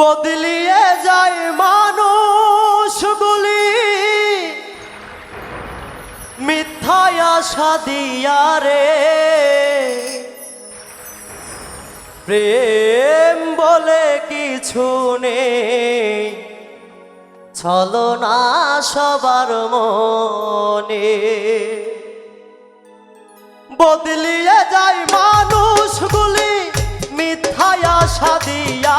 বদলিয়ে যায় মানুষগুলি মিথ্যায় আশা দিয়া রে। প্রেম বলে কিছু নেই। ছলনা সবার মনে। বদলিয়ে যায় মানুষগুলি মিথ্যায় আশা দিয়া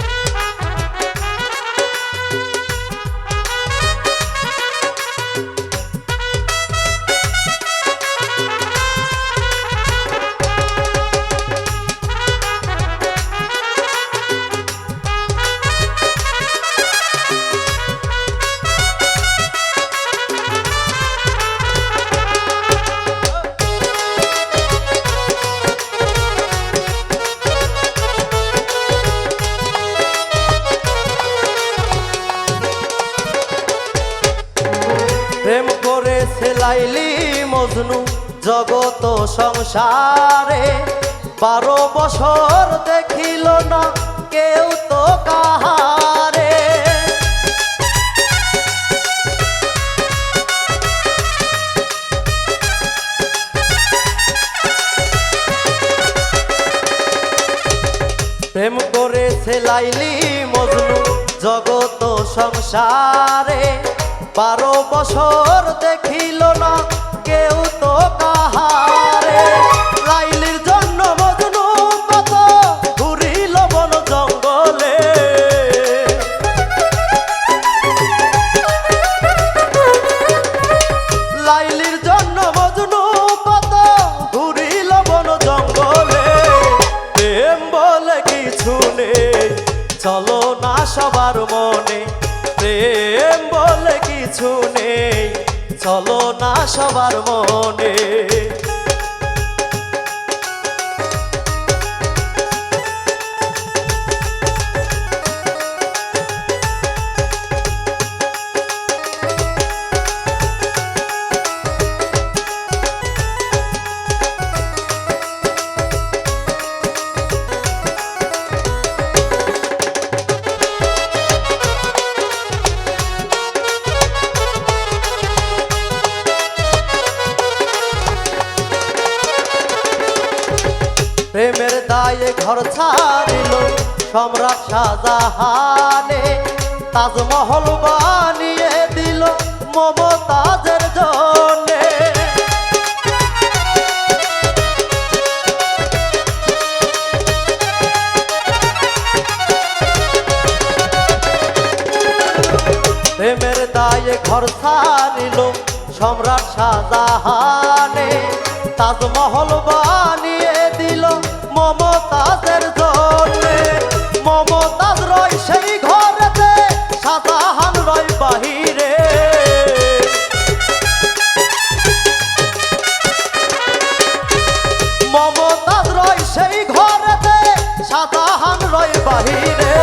করে সেলাইলি মজনু জগত সংসারে। বারো বছর দেখিল না কেউ তো কাহারে। প্রেম করে সেলাইলি মজনু জগত সংসারে। বারো বছর দেখিল না কেউ তো কাহারে। লাইলির জন্য মজনু কত ঘুরিল বন জঙ্গলে। লাইলির জন্য মজনু কত ঘুরিল বন জঙ্গলে। প্রেম বলে কিছু নেই, চলো না সবার মনে। প্রেম কিছু নেই চলো না সবার মনে। প্রেমের ঘর ছাড়িল সম্রাট শাহজাহানে। তাজমহল বানিয়ে দিল মমতাজের জন্যে। প্রেমের দায়ে ঘর ছাড়িল সম্রাট শাহজাহানে। তাজমহল বানিয়ে মমতাজের জন্যে মমতাজ রয় সেই ঘরেতে, শাহজাহান রয় বাহিরে। মমতাজ রয় সেই ঘরেতে, শাহজাহান রয় বাহিরে।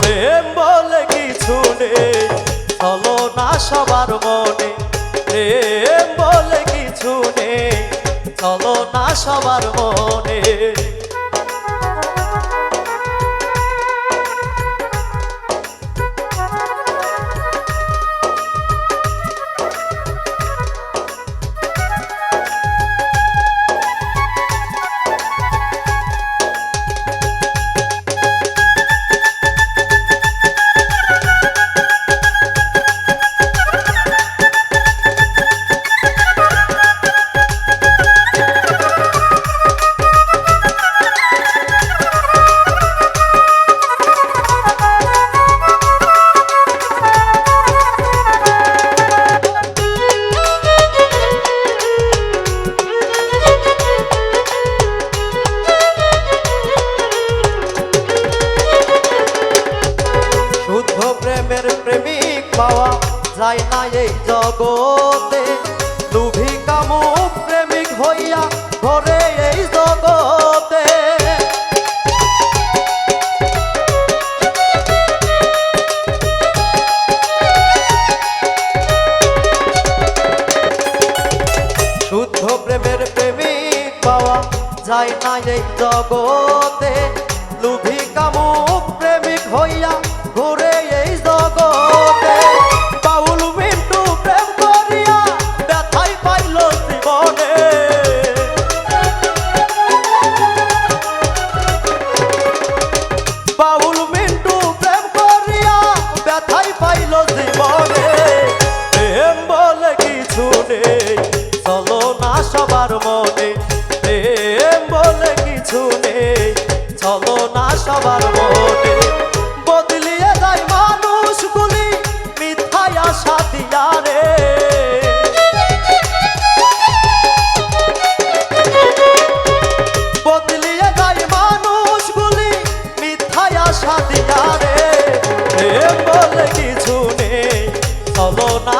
প্রেম বলে কিছু নেই, চলো না সবার মনে। প্রেম বলে কিছু নেই চলো না সবার মনে। জগতে। লুভি কামুক প্রেমিক হইয়া ঘরে এই জগতে। শুদ্ধ প্রেমের প্রেমিক পাওয়া যায় না এই জগতে। লুভি কামুক প্রেমিক হইয়া